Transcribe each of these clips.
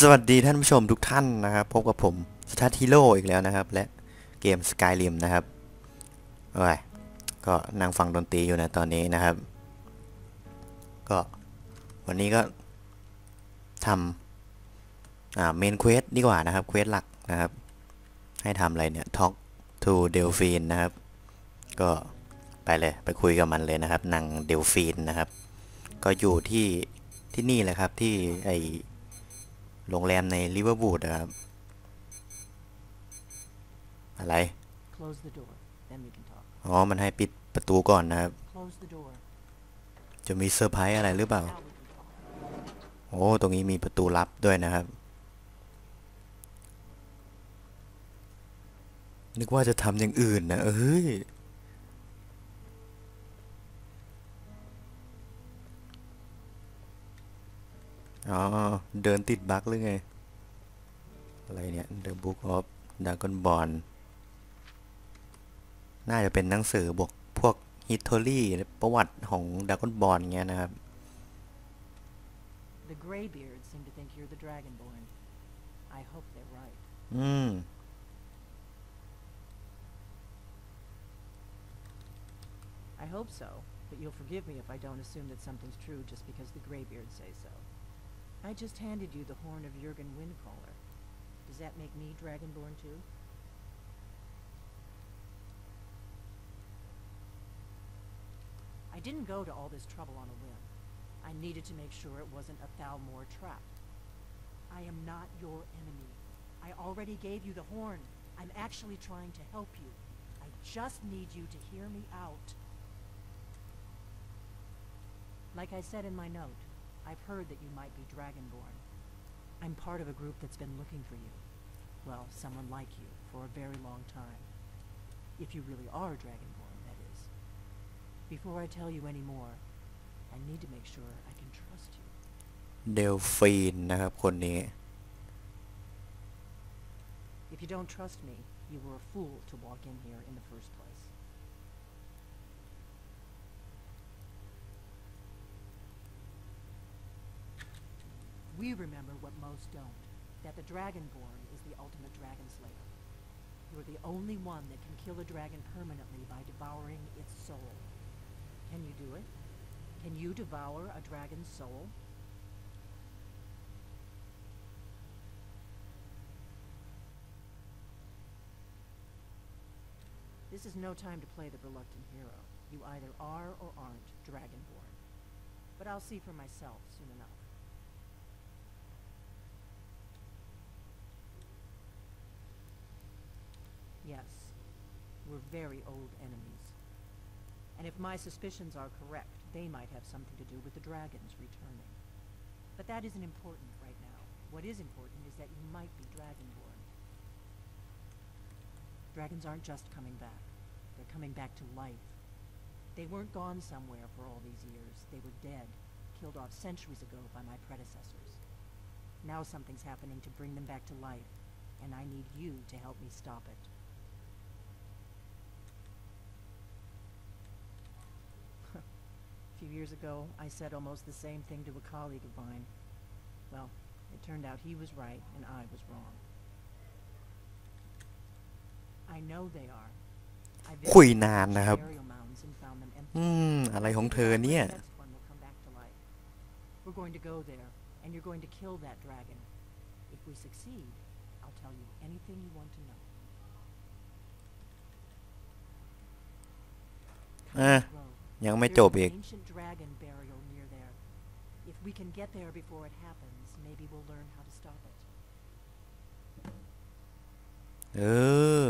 สวัสดีท่านผู้ชมทุกท่านนะครับพบกับผมสตาร์ทีโร่อีกแล้วนะครับและเกมสกายริมนะครับโอ้ยก็นั่งฟังดนตรีอยู่นะตอนนี้นะครับ ก็ วันนี้ก็ทำอ่าเมนเควสดีกว่านะครับเควสหลักนะครับ ให้ทำอะไรเนี่ยท็อกทูเดลฟีนนะครับก็ไปเลยไปคุยกับมันเลยนะครับ นางเดลฟีนนะครับก็อยู่ที่ที่นี่แหละครับที่ไอโรงแรมในลิเวอร์พูลนะครับ อะไร อ๋อ มันให้ปิดประตูก่อนนะครับ จะมีเซอร์ไพรส์อะไรหรือเปล่า โอ้ ตรงนี้มีประตูลับด้วยนะครับ นึกว่าจะทำอย่างอื่นนะเอ้ยอ๋อเดินติดบั๊กหรือไง อะไรเนี่ย The Book of Dragon b o r n น่าจะเป็นหนังสือบวกพวกฮิตทอรี่ประวัติของดากอนบอลเงี้ยนะครับ The Graybeards seem to think you're the Dragonborn. I hope they're right. อืม I hope so, but you'll forgive me if I don't assume that something's true just because the Graybeards say so. I just handed you the horn of Jurgen Windcaller. Does that make me Dragonborn too? I didn't go to all this trouble on a whim. I needed to make sure it wasn't a Thalmor trap. I am not your enemy. I already gave you the horn. I'm actually trying to help you. I just need you to hear me out. Like I said in my note, I've heard that you might be Dragonborn. I'm part of a group that's been looking for you. Well, someone like you, for a very long time. If you really are Dragonborn, that is. Before I tell you any more, I need to make sure I can trust you. Delphine, If you don't trust me, you were a fool to walk in here in the first place. We remember what most don't, that the Dragonborn is the ultimate dragon slayer. You're the only one that can kill a dragon permanently by devouring its soul. Can you do it? Can you devour a dragon's soul? This is no time to play the reluctant hero. You either are or aren't Dragonborn. But I'll see for myself soon enough. yes, we're very old enemies. And if my suspicions are correct, they might have something to do with the dragons returning. But that isn't important right now. What is important is that you might be dragonborn. Dragons aren't just coming back. They're coming back to life. They weren't gone somewhere for all these years. They were dead, killed off centuries ago by my predecessors. Now something's happening to bring them back to life, and I need you to help me stop it. few years ago, I said almost the same thing to a colleague of mine. Well, it turned out he was right and I was wrong. I know they are. อะไรของเธอเนี่ย hmm, We're going to go there, and you're going to kill that dragon. If we succeed, I'll tell you anything you want to know. อ่ะ eh. ยังไม่จบอีกเออ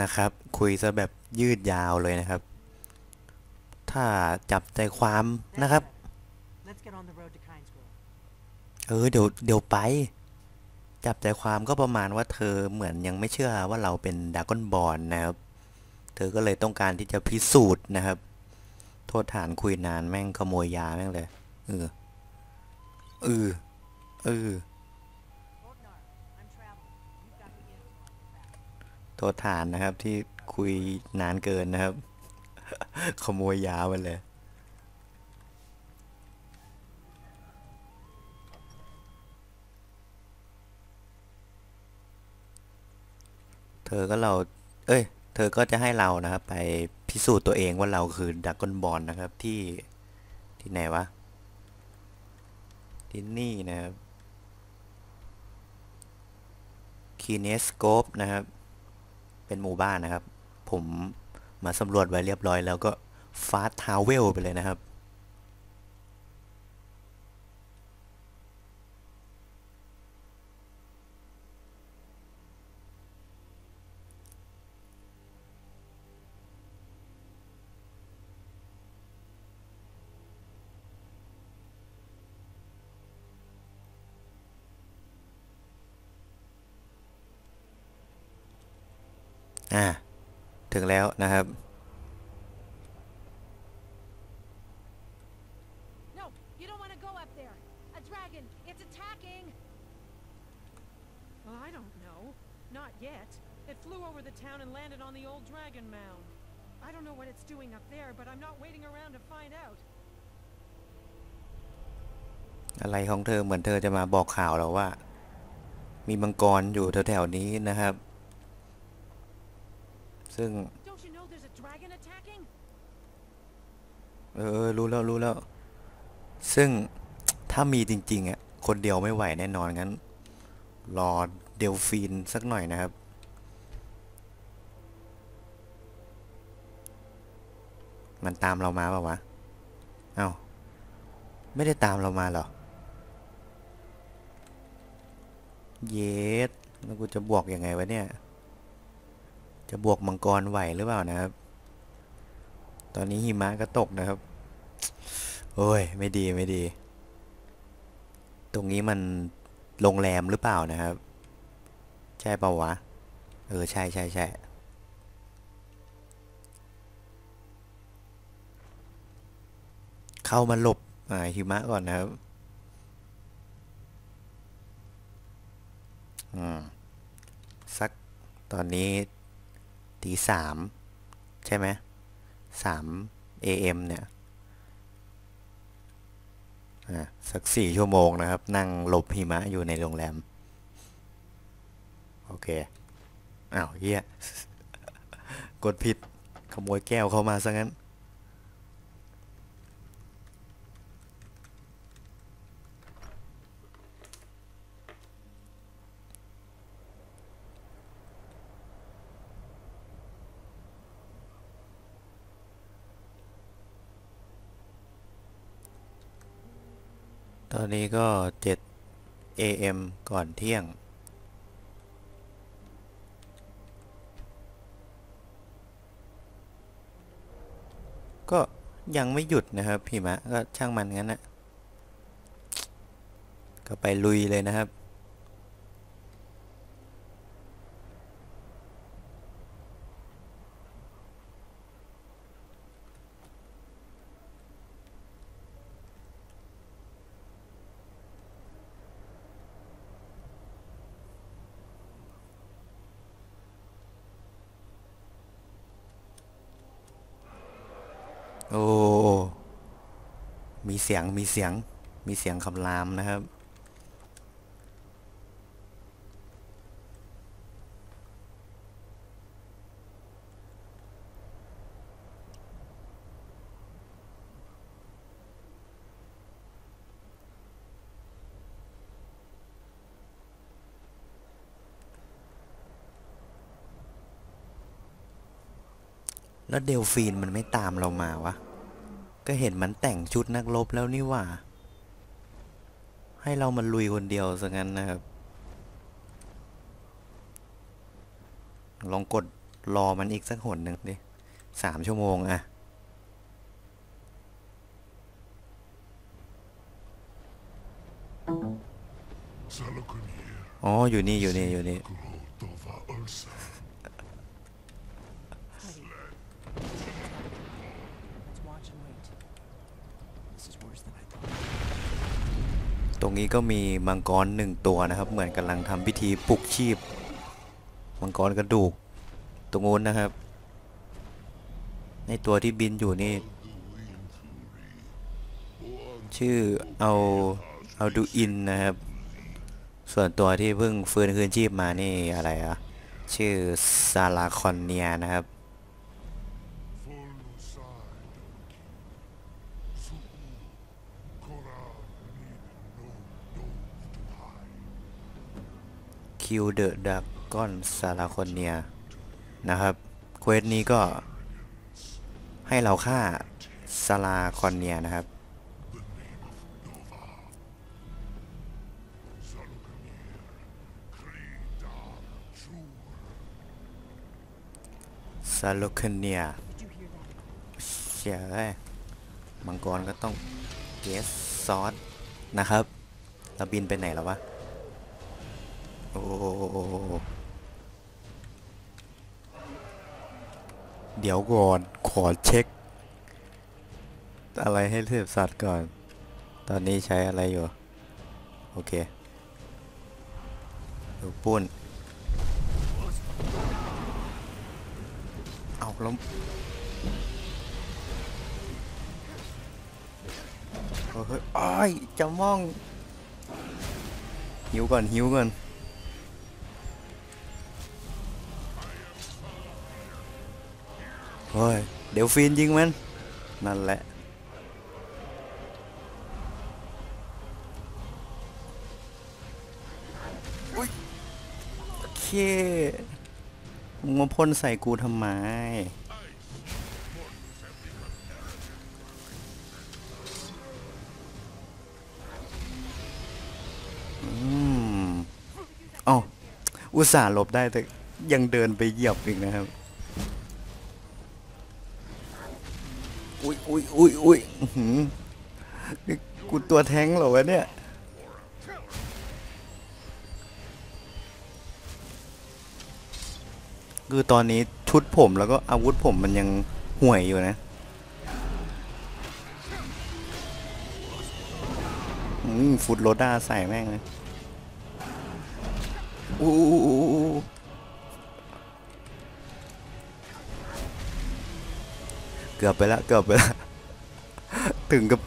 นะครับ คุยซะแบบยืดยาวเลยนะครับ ถ้าจับใจความนะครับ เออ เดี๋ยว เดี๋ยวไปจับใจความก็ประมาณว่าเธอเหมือนยังไม่เชื่อว่าเราเป็นดากอนบอลนะครับ เธอก็เลยต้องการที่จะพิสูจน์นะครับ โทษฐานคุยนานแม่งขโมยยาแม่งเลยเออเออเออโทษฐานนะครับที่คุยนานเกินนะครับ ขโมยยาไปเลยเธอก็เรา เอ้ย เธอก็จะให้เรานะครับไปพิสูจน์ตัวเองว่าเราคือดักกอนบอลนะครับที่ที่ไหนวะที่นี่นะครับคีเนสโกปนะครับ เป็นหมู่บ้านนะครับ ผมมาสำรวจไว้เรียบร้อยแล้วก็ฟาสทาวเวลไปเลยนะครับอ่าถึงแล้วนะครับ อะไรของเธอเหมือนเธอจะมาบอกข่าวเราว่า มีมังกรอยู่แถวๆนี้นะครับซึ่งเออรู้ แล้ว รู้แล้ว ซึ่งถ้ามี จริง ๆอ่ะคนเดียวไม่ไหว แน่นอน งั้น รอ เดลฟีนสักหน่อยนะครับ มันตามเรามาเปล่าวะเอา้าไม่ได้ตามเรามาหรอ เยสแล้วกูจะบวกยังไง วะ เนี่ยจะบวกมังกรไหวหรือเปล่านะครับ ตอนนี้หิมะก็ตกนะครับ โอ้ย ไม่ดีไม่ดี ตรงนี้มันโรงแรมหรือเปล่านะครับ ใช่ป่าวะ เออใช่ใช่ใช่ เข้ามาหลบหิมะก่อนนะครับ อืมสักตอนนี้ตีสามใช่ไหมสาม AM เนี่ยสักสี่ชั่วโมง นะครับ นั่งหลบหิมะอยู่ในโรงแรม โอเคอ้าวเฮียกดผิดขโมย แก้ว เข้ามาซะงั้นอนนี้ก็7 AM ก่อนเที่ยง ก็ยังไม่หยุดนะครับ พี่ มะ ก็ช่างมัน งั้นนะก็ ไป ลุย เลยนะครับโอ้ มีเสียง มีเสียง มีเสียงคำรามนะครับวเดลฟีนมันไม่ตามเรามาวะ ก็เห็นมันแต่งชุดนักรบแล้วนี่ว่า ให้เรามันลุยคนเดียวซะงั้นนะครับ ลองกดรอมันอีกสักหนหนึ่งดิสามชั่วโมงอะอ๋ออยู่นี่อยู่นี่อยู่นี่ตรงนี้ก็มีมังกรหนึ่งตัวนะครับ เหมือนกำลังทำพิธีปลุกชีพ มังกรกระดูกตรงนู้นนะครับ ในตัวที่บินอยู่นี่ชื่อเอาเอาดูอินนะครับ ส่วนตัวที่เพิ่งฟื้นคืนชีพมานี่อะไรอะชื่อซาลาคอนเนียนะครับคิวเดอะดักกอนซาลาคอนเนียนะครับเควสนี้ก็ให้เราฆ่าซาลาคอนเนียนะครับซาลูคอนเนียเสียเลยมังกรก็ต้องเกสซอสนะครับ เราบินไปไหนแล้ววะโอ้เดี๋ยวก่อนขอเช็ค อะไรให้เทีสัตว์ก่อน ตอนนี้ใช้อะไรอยู่ โอเคดูปุ้นเอาล้มโอ้ยจะมอง หิวก่อน หิวก่อนฮ้ยเดี๋ยวฟีนยิงมันนั่นแหละโอเคมึงมาพ่นใส่กูทำไม อืมอ๋ออุตส่าห์หลบได้แต่ยังเดินไปเหยียบอีกนะครับอุ้ยอุ้ยอุ้ยนี่กูตัวแทงเหรอวะเนี่ยคือตอนนี้ชุดผมแล้วก็อาวุธผมมันยังห่วยอยู่นะอืมฟุตโรด้าใส่แม่งเลยอู้ เกือบไปละ เกือบไปละถึงกับ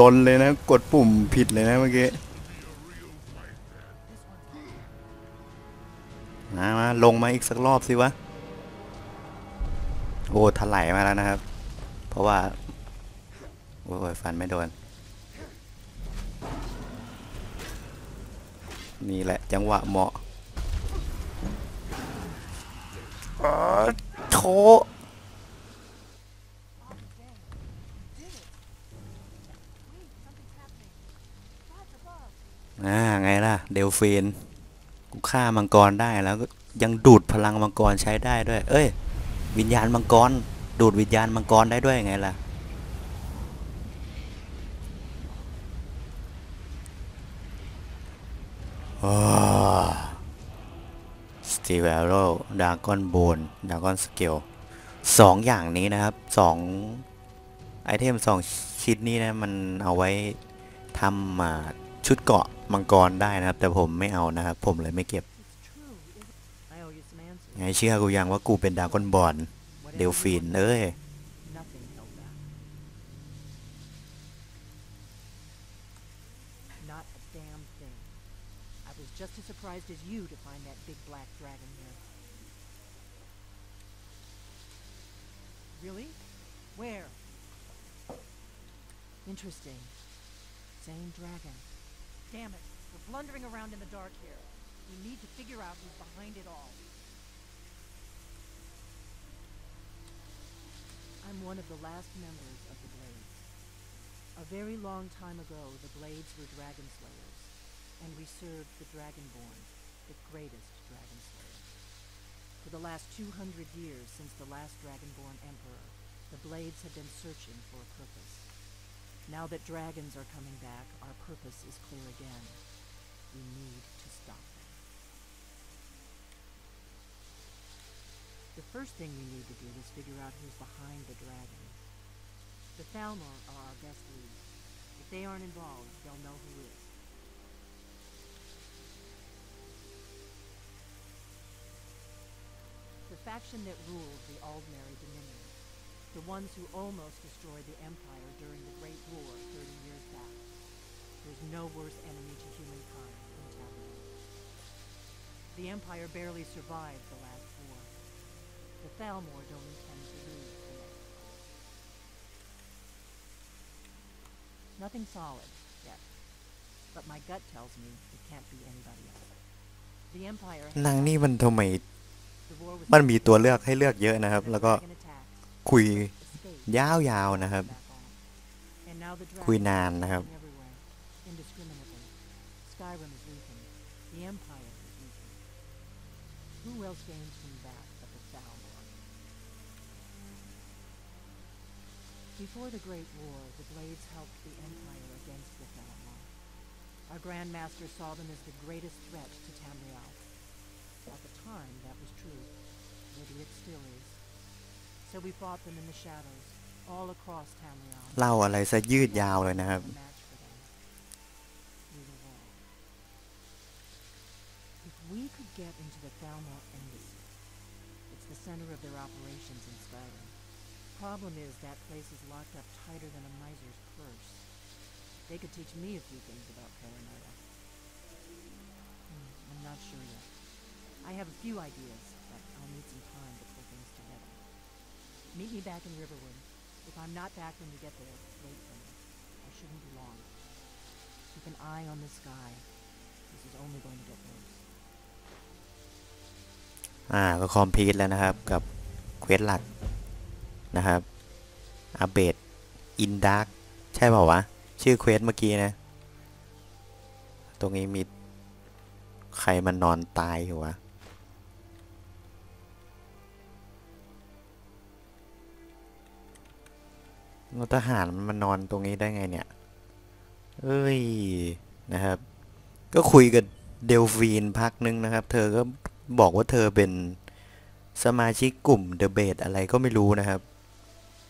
ล้นเลยนะ กดปุ่มผิดเลยนะเมื่อกี้มามาลงมาอีกสักรอบสิวะ โอ้ถลายมาแล้วนะครับ เพราะว่าโอ้ยฟันไม่โดน นี่แหละ จังหวะเหมาะโถอ่า ไงล่ะ เดลฟีนกูฆ่ามังกรได้แล้วก็ยังดูดพลังมังกรใช้ได้ด้วย เอ้ย วิญญาณมังกร ดูดวิญญาณมังกรได้ด้วยไงล่ะสตีเวลโรดากอนโบนดากอนสเกลสองอย่างนี้นะครับสองไอเทมสองชิ้นนี้นะ มันเอาไว้ทำมาชุดเกาะมังกรได้นะครับแต่ผมไม่เอานะครับผมเลยไม่เก็บไงเชื่อกูยังว่ากูเป็นดาก้อนบอลเดลฟินเอ้ยเ Damn it. We're blundering around in the dark here. We need to figure out who's behind it all. I'm one of the last members of the Blades. A very long time ago, the Blades were Dragon Slayers, and we served the Dragonborn, the greatest Dragon Slayer. For the last 200 years since the last Dragonborn Emperor, the Blades have been searching for a purpose. Now that dragons are coming back, our purpose is clear again. We need to stop them. The first thing we need to do is figure out who's behind the dragons. The Thalmor are our best leads. If they aren't involved, they'll know who is. The faction that ruled the Aldmeri Dominion, the ones who almost destroyed the Empire during the war 30 years back. There's no worse enemy to humankind than Taverna. The Empire barely survived the last war. The Thalmor don't intend to lose the next war. Nothing solid, yet. But my gut tells me it can't be anybody else. The Empire... นางนี่มันทำไมมันมีตัวเลือกให้เลือกเยอะนะครับ แล้วก็คุยยาวๆนะครับคุยนานนะครับ Before the Great War, the Blades helped the Empire against the Thalamon. Our Grandmaster saw them as the greatest threat to Tamriel. At the time, that was true. Maybe it still is. So we fought them in the shadows, เล่าอะไรซะยืดยาวเลยนะครับ center of their operations in Skyrim. Problem is that place is locked up tighter than a miser's purse. They could teach me a few things about paranoia. Hmm, I'm not sure yet. I have a few ideas, but I'll need some time to pull things together. Meet me back in Riverwood. If I'm not back when you get there, wait for me. I shouldn't be long. Keep an eye on the sky. This is only going to get worse. อ่าก็คอมพลีทแล้วนะครับกับ เควสหลักนะครับอาปเดตอินดาร์กใช่เปล่าวะ ชื่อเควสเมื่อกี้นะ ตรงนี้มีใครมันนอนตายอยู่วะนทหารมันนอนตรงนี้ได้ไงเนี่ย เอ้ย นะครับ ก็คุยกับเดลฟีนพักนึงนะครับ เธอก็บอกว่าเธอเป็นสมาชิกกลุ่มเดอะเบดอะไรก็ไม่รู้นะครับ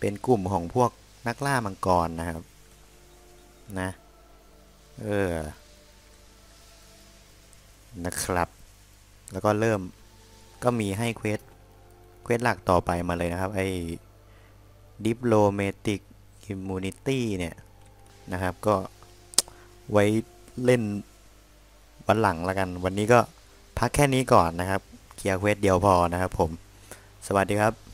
เป็นกลุ่มของพวกนักล่ามังกรนะครับ นะ เออ นะครับ แล้วก็เริ่มก็มีให้เควสเควสหลักต่อไปมาเลยนะครับไอ้ดิปโลเมติก Immunity เนี่ยนะครับก็ไว้เล่นวันหลังละกัน วันนี้ก็พักแค่นี้ก่อนนะครับ เคลียร์เควสเดียวพอนะครับผม สวัสดีครับ